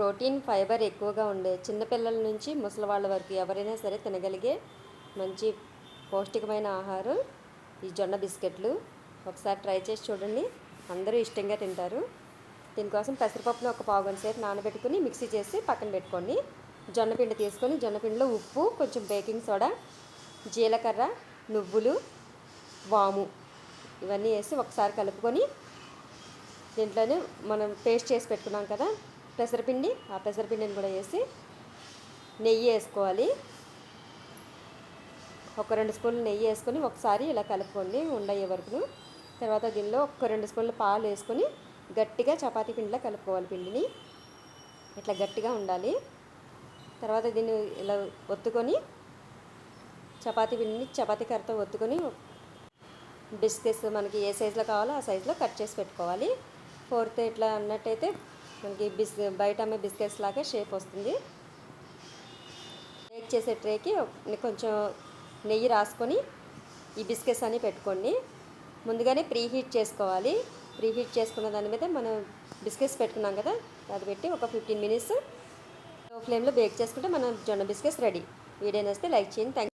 Protein fibre ఎక్కువగా ఉండే చిన్నపిల్లల నుంచి ముసలి వాళ్ళ వరకు ఎవరైనా సరే తినగలిగే మంచి పౌష్టికమైన ఆహారం ఈ జొన్న బిస్కెట్లు. ఒకసారి ట్రై చేసి చూడండి. అందరూ ఇష్టంగా తింటారు. దీనికోసం పెసరపప్పును ఒక పావు గంట సేపు నానబెట్టుకుని మిక్సీ చేసి పక్కన పెట్టుకోండి. జొన్న పిండి తీసుకొని జొన్న పిండిలో ఉప్పు కొంచెం బేకింగ్ సోడా జీలకర్ర నువ్వులు వాము ఇవన్నీ వేసి ఒకసారి కలుపుకొని దీంట్లోనే మనం పేస్ట్ చేసి పెట్టుకున్నాం కదా పెసరపిండి ఆ పెసరపిండిని కూడా వేసి నెయ్యి వేసుకోవాలి. ఒక రెండు స్పూన్లు నెయ్యి వేసుకొని ఒకసారి ఇలా కలుపుకోండి ఉండయ్యే వరకును తర్వాత దీనిలో ఒక రెండు స్పూన్లు పాలు వేసుకొని గట్టిగా చపాతీ పిండిలో కలుపుకోవాలి పిండిని. ఇట్లా గట్టిగా ఉండాలి. తర్వాత దీన్ని ఇలా ఒత్తుకొని చపాతీ పిండిని చపాతీ కర్రతో ఒత్తుకొని బిస్కెట్స్ మనకి ఏ సైజులో కావాలో ఆ సైజులో కట్ చేసి పెట్టుకోవాలి. ఫోర్త్ ఇట్లా అన్నట్టయితే మనకి బిస్ బయట అమ్మే బిస్కెట్స్ లాగా షేప్ వస్తుంది. బేక్ చేసే ట్రేకి కొంచెం నెయ్యి రాసుకొని ఈ బిస్కెట్స్ అన్నీ పెట్టుకోండి. ముందుగానే ప్రీ హీట్ చేసుకోవాలి. ప్రీ హీట్ చేసుకున్న దాని మీద మనం బిస్కెట్స్ పెట్టుకున్నాం కదా అది పెట్టి ఒక ఫిఫ్టీన్ మినిట్స్లో ఫ్లేమ్లో బేక్ చేసుకుంటే మనం జొన్న బిస్కెట్స్ రెడీ. వీడియో వస్తే లైక్ చేయండి. థ్యాంక్